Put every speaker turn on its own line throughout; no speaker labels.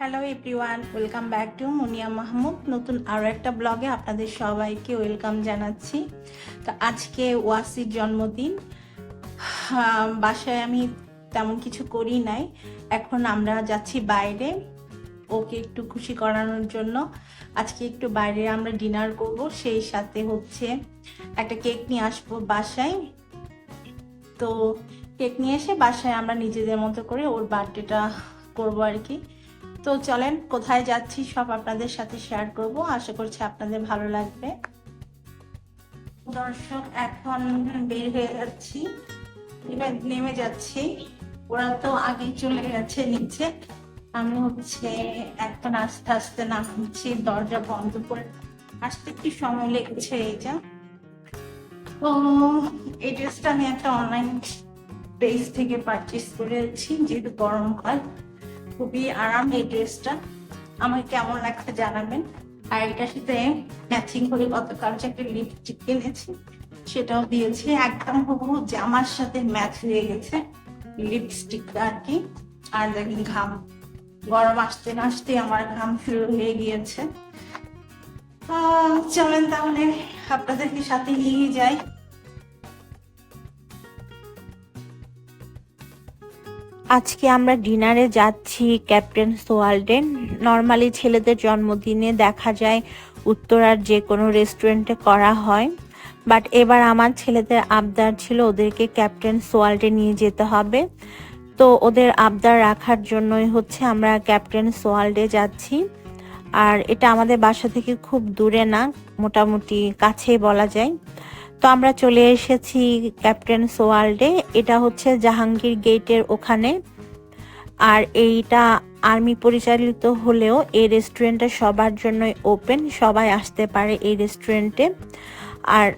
Hello everyone welcome back to Munia Mahmud নতুন আরও একটা ব্লগে আপনাদের সবাইকে ওয়েলকাম জানাচ্ছি। তো আজকে ওয়াসির জন্মদিন। বাসায় আমি তেমন কিছু করি নাই। এখন আমরা যাচ্ছি বাইরে। ওকে একটু খুশি করানোর জন্য। আজকে একটু বাইরে আমরা ডিনার করব। সেই সাথে হচ্ছে একটা কেক নিয়ে আসব বাসায়। তো কেক নিয়ে এসে বাসায় আমরা নিজেদের মতো করে ওর বার্থডেটা করব আর কি। তো চলেন, কোথায় যাচ্ছি সব আপনাদের সাথে শেয়ার করব। আশা করছি আপনাদের ভালো লাগবে। দর্শক, এখন বের হয়ে যাচ্ছি। এবার নেমে যাচ্ছি। ওরা তো আগেই চলে গেছে নিচে। আমি হচ্ছে এখন আস্তে আস্তে নামছি, দরজা বন্ধ করে। আসতে একটু সময় লেগেছে এই যা। তো এই ড্রেসটা আমি একটা অনলাইন পেজ থেকে পারচেস করেছি, যেহেতু গরম হয়। খুবই আরাম এই ড্রেসটা। আমাকে কেমন লাগছে জানাবেন। আর এটার সাথে ম্যাচিং করে গতকাল যে একটা লিপস্টিক কিনেছি, সেটাও দিয়েছি। একদম হুবহু জামার সাথে ম্যাচ হয়ে গেছে লিপস্টিকটা আর কি। আর দেখেন ঘাম, গরম আসতে না আসতে আমার ঘাম শুরু হয়ে গিয়েছে। চলেন তাহলে আপনাদেরকে সাথে নিয়ে যাই।
আজকে আমরা ডিনারে যাচ্ছি ক্যাপ্টেন সোয়ালডেন। নর্মালি ছেলেদের জন্মদিনে দেখা যায় উত্তরার যে কোনো রেস্টুরেন্টে করা হয়। বাট এবার আমার ছেলেদের আবদার ছিল ওদেরকে ক্যাপ্টেন সোয়ালডে নিয়ে যেতে হবে। তো ওদের আবদার রাখার জন্যই হচ্ছে আমরা ক্যাপ্টেন সোয়ালডে যাচ্ছি। আর এটা আমাদের বাসা থেকে খুব দূরে না, মোটামুটি কাছেই বলা যায়। তো আমরা চলে এসেছি ক্যাপ্টেন সোয়ালডে এটা হচ্ছে জাহাঙ্গীর গেটের ওখানে। আর এইটা আর্মি পরিচালিত হলেও এই রেস্টুরেন্টটা সবার জন্যই ওপেন সবাই আসতে পারে এই রেস্টুরেন্টে আর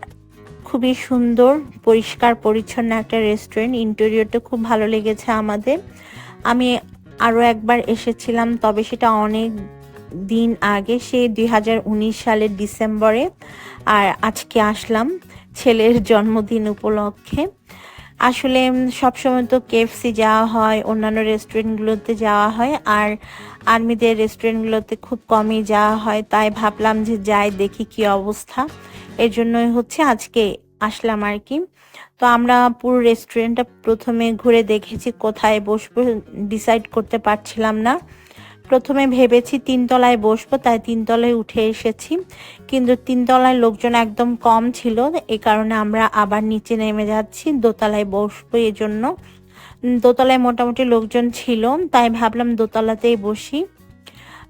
খুবই সুন্দর, পরিষ্কার, পরিচ্ছন্ন একটা রেস্টুরেন্ট ইন্টেরিয়রটা খুব ভালো লেগেছে আমাদের। আমি আরও একবার এসেছিলাম, তবে সেটা অনেক দিন আগে, সেই দুই সালের ডিসেম্বরে আর আজকে আসলাম। ছেলের জন্মদিন উপলক্ষে। আসলে সবসময় তো কেএফসি যাওয়া হয়, অন্যান্য রেস্টুরেন্টগুলোতে যাওয়া হয়, আর আর্মিদের রেস্টুরেন্টগুলোতে খুব কমই যাওয়া হয়, তাই ভাবলাম যে যাই দেখি কি অবস্থা। এর জন্যই হচ্ছে আজকে আসলাম আর কি। তো আমরা পুরো রেস্টুরেন্টটা প্রথমে ঘুরে দেখেছি, কোথায় বসবো ডিসাইড করতে পারছিলাম না। প্রথমে ভেবেছি তিনতলায় বসবো, তাই তিনতলায় উঠে এসেছি। কিন্তু তিনতলায় লোকজন একদম কম ছিল, এ কারণে আমরা আবার নিচে নেমে যাচ্ছি, দোতলায় বসবো এই জন্য দোতলায় মোটামুটি লোকজন ছিল, তাই ভাবলাম দোতলাতেই বসি।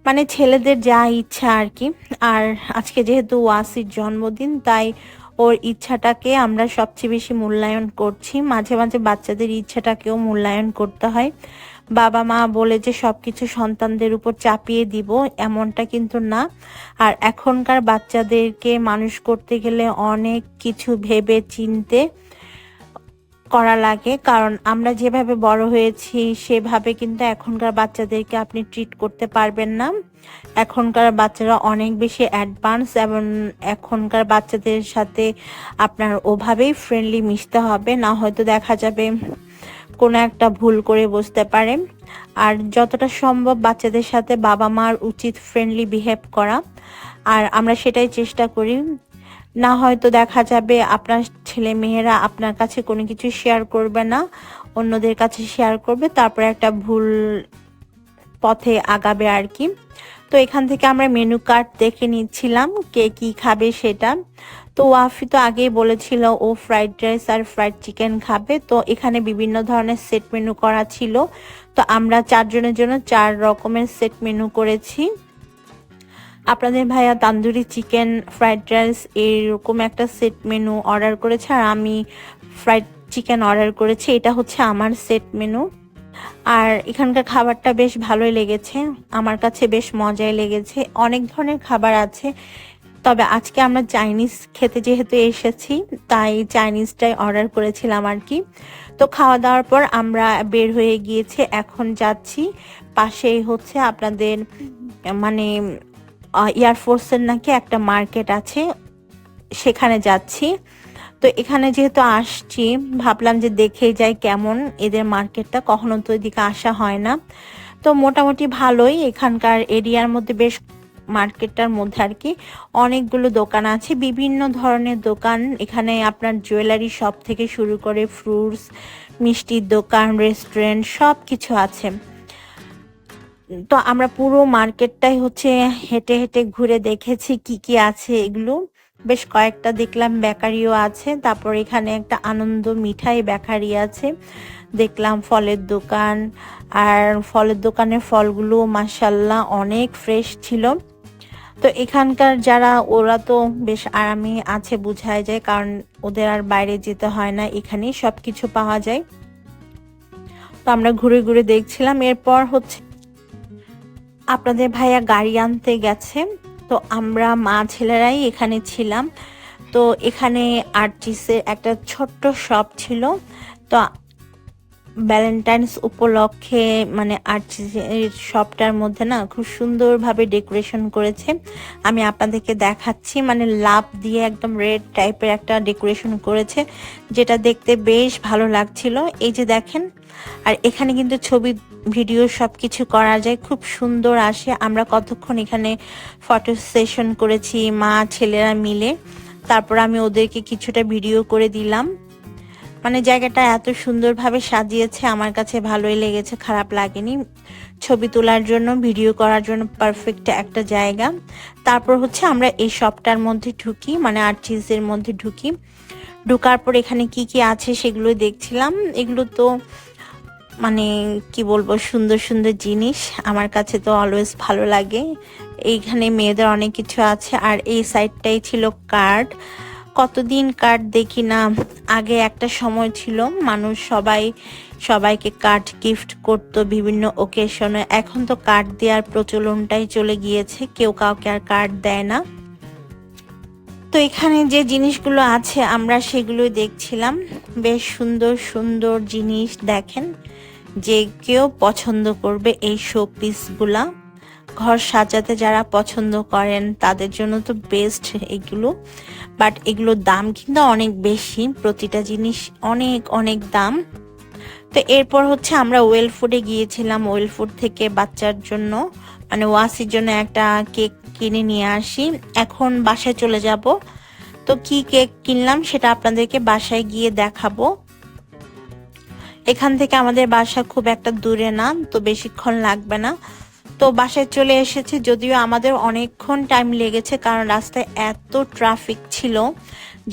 মানে ছেলেদের যা ইচ্ছা আর কি। আর আজকে যেহেতু ওয়াসির জন্মদিন, তাই ওর ইচ্ছাটাকে আমরা সবচেয়ে বেশি মূল্যায়ন করছি। মাঝে মাঝে বাচ্চাদের ইচ্ছাটাকেও মূল্যায়ন করতে হয়। বাবা মা বলে যে সবকিছু সন্তানদের উপর চাপিয়ে দিব, এমনটা কিন্তু না। আর এখনকার বাচ্চাদেরকে মানুষ করতে গেলে অনেক কিছু ভেবে চিনতে করা লাগে। কারণ আমরা যেভাবে বড় হয়েছি, সেভাবে কিন্তু এখনকার বাচ্চাদেরকে আপনি ট্রিট করতে পারবেন না। এখনকার বাচ্চারা অনেক বেশি অ্যাডভান্স এবং এখনকার বাচ্চাদের সাথে আপনার ওভাবেই ফ্রেন্ডলি মিশতে হবে। না হয়তো দেখা যাবে কোনো একটা ভুল করে বসতে পারে। আর যতটা সম্ভব বাচ্চাদের সাথে বাবা মার উচিত ফ্রেন্ডলি বিহেভ করা। আর আমরা সেটাই চেষ্টা করি। না হয়তো দেখা যাবে আপনার ছেলে মেয়েরা আপনার কাছে কোনো কিছু শেয়ার করবে না, অন্যদের কাছে শেয়ার করবে, তারপরে একটা ভুল পথে আগাবে আর কি। তো এখান থেকে আমরা মেনু কার্ড দেখে নিচ্ছিলাম কে কি খাবে সেটা। তো ওয়াফি তো আগেই বলেছিল ও ফ্রাইড রাইস আর ফ্রাইড চিকেন খাবে। তো এখানে বিভিন্ন ধরনের সেট মেনু করা ছিল। তো আমরা চারজনের জন্য চার রকমের সেট মেনু করেছি। আপনাদের ভাইয়া তান্দুরি চিকেন ফ্রাইড রাইস এরকম একটা সেট মেনু অর্ডার করেছে আর আমি ফ্রাইড চিকেন অর্ডার করেছি। এটা হচ্ছে আমার সেট মেনু আর এখানকার খাবারটা বেশ ভালোই লেগেছে। আমার কাছে বেশ মজাই লেগেছে। অনেক ধরনের খাবার আছে। তবে আজকে আমরা চাইনিজ খেতে যেহেতু এসেছি, তাই চাইনিজটাই অর্ডার করেছিলাম আর কি। তো খাওয়া দাওয়ার পর আমরা বের হয়ে গিয়েছি, এখন যাচ্ছি পাশেই হচ্ছে আপনাদের মানে এয়ারফোর্সের নাকি একটা মার্কেট আছে, সেখানে যাচ্ছি। তো এখানে যেহেতু আসছি, ভাবলাম যে দেখে যাই কেমন এদের মার্কেটটা কখনো তো এদিকে আসা হয় না। তো মোটামুটি ভালোই, এখানকার এরিয়ার মধ্যে বেশ মার্কেটটার মধ্যে আর কি অনেকগুলো দোকান আছে। বিভিন্ন ধরনের দোকান। এখানে আপনার জুয়েলারি শপ থেকে শুরু করে ফ্রুটস, মিষ্টির দোকান, রেস্টুরেন্ট সব কিছু আছে। তো আমরা পুরো মার্কেটটাই হচ্ছে হেঁটে হেঁটে ঘুরে দেখেছি কি কি আছে এগুলো। বেশ কয়েকটা দেখলাম বেকারিও আছে। তারপর এখানে একটা আনন্দ মিঠাই বেকারি আছে। দেখলাম ফলের দোকান। আর ফলের দোকানের ফলগুলো মাসাল্লাহ অনেক ফ্রেশ ছিল। তো এখানকার যারা, ওরা তো বেশ আরামে আছে বোঝায় যায়, কারণ ওদের আর বাইরে যেতে হয় না, এখানেই সব কিছু পাওয়া যায়। তো আমরা ঘুরে ঘুরে দেখছিলাম, এরপর হচ্ছে আপনাদের ভাইয়া গাড়ি আনতে গেছে। তো আমরা মা ছেলেরাই এখানে ছিলাম। তো এখানে আর্টিসের একটা ছোট্ট শপ ছিল। তো ভ্যালেন্টাইন্স উপলক্ষে মানে আর্টিসের শপটার মধ্যে না খুব সুন্দরভাবে ডেকোরেশন করেছে। আমি আপনাদেরকে দেখাচ্ছি মানে লাভ দিয়ে একদম রেড টাইপের একটা ডেকোরেশন করেছে, যেটা দেখতে বেশ ভালো লাগছিল। এই যে দেখেন, আর এখানে কিন্তু ছবি ভিডিও সব কিছু করা যায়, খুব সুন্দর আসে। আমরা কতক্ষণ এখানে ফটো সেশন করেছি, মা, ছেলেরা মিলে। তারপর আমি ওদেরকে কিছুটা ভিডিও করে দিলাম। মানে জায়গাটা এত সুন্দরভাবে সাজিয়েছে, আমার কাছে ভালোই লেগেছে, খারাপ লাগেনি। ছবি তোলার জন্য, ভিডিও করার জন্য পারফেক্ট একটা জায়গা। তারপর হচ্ছে আমরা এই শপটার মধ্যে ঢুকি মানে আর্টিসের মধ্যে ঢুকি। ঢুকার পর এখানে কি কি আছে সেগুলো দেখছিলাম। এগুলো তো মানে কি বলব, সুন্দর সুন্দর জিনিস। আমার কাছে তো অলওয়েজ ভালো লাগে। এইখানে মেয়েদের অনেক কিছু আছে, আর এই সাইডটাই ছিল কার্ড কতদিন কার্ড দেখি না। আগে একটা সময় ছিল, মানুষ সবাই, সবাইকে কার্ড গিফট করতো বিভিন্ন ওকেশনে এখন তো কার্ড দেওয়ার প্রচলনটাই চলে গিয়েছে, কেউ কাউকে আর কার্ড দেয় না। তো এখানে যে জিনিসগুলো আছে, আমরা সেগুলো দেখছিলাম। বেশ সুন্দর সুন্দর জিনিস দেখেন, যে কেউ পছন্দ করবে এই শো পিসগুলা ঘর সাজাতে যারা পছন্দ করেন, তাদের জন্য তো বেস্ট এগুলো। বাট এগুলোর দাম কিন্তু অনেক বেশি, প্রতিটা জিনিস অনেক অনেক দাম। তো এরপর হচ্ছে আমরা ওয়েল ফুডে গিয়েছিলাম ওয়েল ফুড থেকে বাচ্চার জন্য। মানে ওয়াসির জন্য একটা কেক কিনে নিয়ে আসি। এখন বাসায় চলে যাব। তো কি কেক কিনলাম সেটা আপনাদেরকে বাসায় গিয়ে দেখাবো। এখান থেকে আমাদের বাসা খুব একটা দূরে না, তো বেশিক্ষণ লাগবে না। তো বাসায় চলে এসেছি, যদিও আমাদের অনেকক্ষণ টাইম লেগেছে কারণ রাস্তায় এত ট্রাফিক ছিল,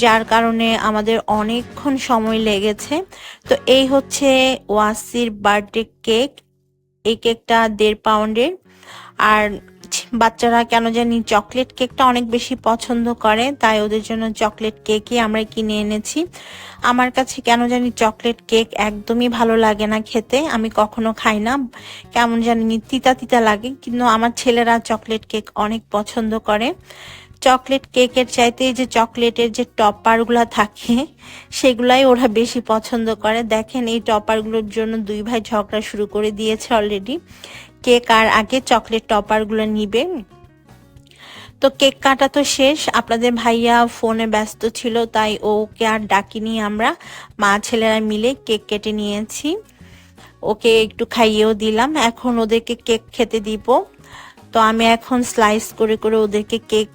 যার কারণে আমাদের অনেকক্ষণ সময় লেগেছে। তো এই হচ্ছে ওয়াসির বার্থডে কেক এই কেকটা দেড় পাউন্ডের আর বাচ্চারা কেন জানি চকলেট কেকটা অনেক বেশি পছন্দ করে, তাই ওদের জন্য চকলেট কেকই আমরা কিনে এনেছি। আমার কাছে কেন জানি চকলেট কেক একদমই ভালো লাগে না খেতে, আমি কখনো খাই না। কেমন জানি তিতা তিতা লাগে, কিন্তু আমার ছেলেরা চকলেট কেক অনেক পছন্দ করে। চকলেট কেকের চাইতে যে চকলেটের যে টপারগুলো থাকে, সেগুলাই ওরা বেশি পছন্দ করে। দেখেন এই টপারগুলোর জন্য দুই ভাই ঝগড়া শুরু করে দিয়েছে অলরেডি কেক আর আগে চকলেট টপারগুলো নিবে? তো কেক কাটা তো শেষ, আপনাদের ভাইয়া ফোনে ব্যস্ত ছিল, তাই ওকে আর ডাকিনি আমরা। মা ছেলেরা মিলে কেক কেটে নিয়েছি। ওকে একটু খাইয়েও দিলাম, এখন ওদেরকে কেক খেতে দিব। তো আমি এখন স্লাইস করে করে ওদেরকে কেক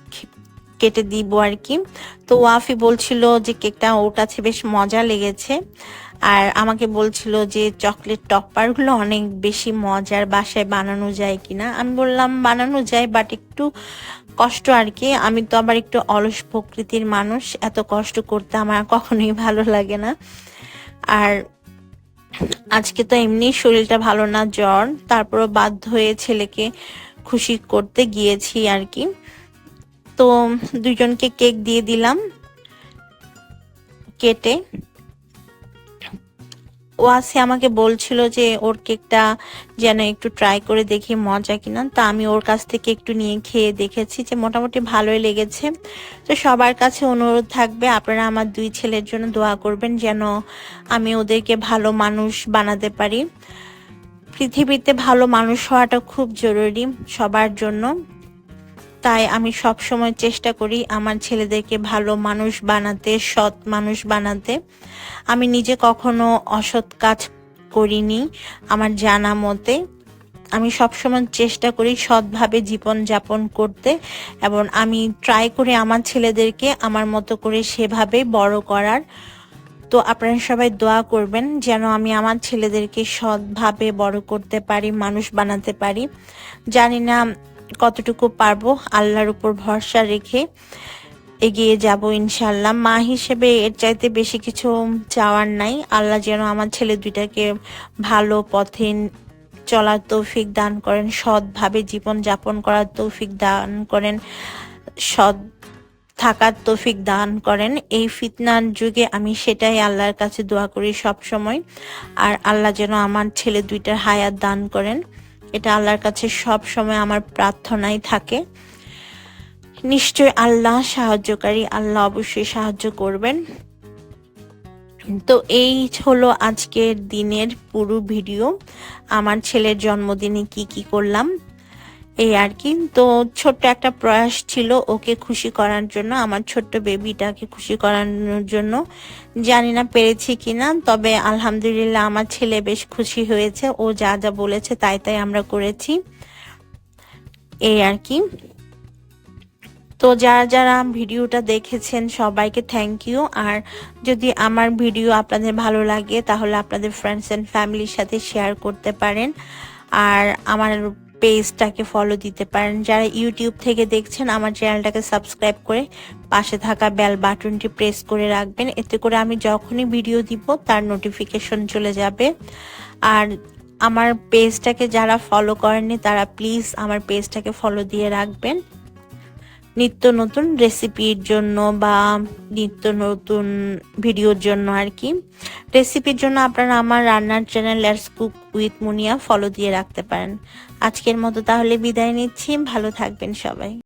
কেটে দিব আর কি। তো ওয়াফি বলছিল যে কেকটা ওর কাছে বেশ মজা লেগেছে। আর আমাকে বলছিল যে চকলেট টপারগুলো অনেক বেশি মজার বাসায় বানানো যায় কিনা। আমি বললাম, বানানো যায় বাট একটু কষ্ট আর কি। আমি তো আবার একটু অলস প্রকৃতির মানুষ, এত কষ্ট করতে আমার কখনোই ভালো লাগে না। আর আজকে তো এমনি শরীরটা ভালো না, জ্বর। তারপরও বাধ্য হয়ে ছেলেকে খুশি করতে গিয়েছি আর কি। তো দুজনকে কেক দিয়ে দিলাম কেটে। ওয়াসি আমাকে বলছিল যে ওর কেকটা যেন একটু ট্রাই করে দেখি মজা কিনা। তা আমি ওর কাছ থেকে একটু নিয়ে খেয়ে দেখেছি যে মোটামুটি ভালোই লেগেছে। তো সবার কাছে অনুরোধ থাকবে, আপনারা আমার দুই ছেলের জন্য দোয়া করবেন যেন আমি ওদেরকে ভালো মানুষ বানাতে পারি। পৃথিবীতে ভালো মানুষ হওয়াটা খুব জরুরি সবার জন্য। তাই আমি সব সময় চেষ্টা করি আমার ছেলেদেরকে ভালো মানুষ বানাতে, সৎ মানুষ বানাতে। আমি নিজে কখনো অসৎ কাজ করিনি আমার জানা মতে। আমি সবসময় চেষ্টা করি সৎভাবে জীবন যাপন করতে এবং আমি ট্রাই করি আমার ছেলেদেরকে আমার মতো করে সেভাবে বড় করার। তো আপনারা সবাই দোয়া করবেন যেন আমি আমার ছেলেদেরকে সৎভাবে বড় করতে পারি, মানুষ বানাতে পারি। জানি না কতটুকু পারব আল্লাহর উপর ভরসা রেখে এগিয়ে যাব ইনশাল্লাহ মা হিসেবে এর চাইতে বেশি কিছু চাওয়ার নাই। আল্লাহ যেন আমার ছেলে দুইটাকে ভালো পথে চলার তৌফিক দান করেন, সৎভাবে জীবন যাপন করার তৌফিক দান করেন, সৎ থাকার তৌফিক দান করেন। এই ফিতনার যুগে আমি সেটাই আল্লাহর কাছে দোয়া করি সব সময় আর আল্লাহ যেন আমার ছেলে দুইটার হায়াত দান করেন। এটা আল্লাহর কাছে সব সময় আমার প্রার্থনাই থাকে। নিশ্চয় আল্লাহ সাহায্যকারী, আল্লাহ অবশ্যই সাহায্য করবেন। তো এই হলো আজকের দিনের পুরো ভিডিও। আমার ছেলের জন্মদিনে কি কি করলাম? এই আর কি। তো ছোট্ট একটা প্রয়াস ছিল ওকে খুশি করার জন্য, আমার ছোট্ট বেবিটাকে খুশি করানোর জন্য। জানি না পেরেছি কিনা, তবে আলহামদুলিল্লাহ আমার ছেলে বেশ খুশি হয়েছে, ও যা যা বলেছে তাই তাই আমরা করেছি। এই আর কি। তো যারা যারা ভিডিওটা দেখেছেন সবাইকে থ্যাংক ইউ আর যদি আমার ভিডিও আপনাদের ভালো লাগে তাহলে আপনাদের ফ্রেন্ডস অ্যান্ড ফ্যামিলির সাথে শেয়ার করতে পারেন। আর আমার পেজটাকে ফলো দিতে পারেন। যারা ইউটিউব থেকে দেখছেন, আমার চ্যানেলটাকে সাবস্ক্রাইব করে পাশে থাকা বেল বাটনটি প্রেস করে রাখবেন। এতে করে আমি যখনই ভিডিও দিব, তার নোটিফিকেশন চলে যাবে। আর আমার পেজটাকে যারা ফলো করেননি, তারা প্লিজ আমার পেজটাকে ফলো দিয়ে রাখবেন। নিত্য নতুন রেসিপির জন্য বা নিত্য নতুন ভিডিওর জন্য আর কি। রেসিপির জন্য আপনারা আমার রান্নার channel let's cook with Munia follow দিয়ে রাখতে পারেন। আজকের মতো তাহলে বিদায় নিচ্ছি, ভালো থাকবেন সবাই।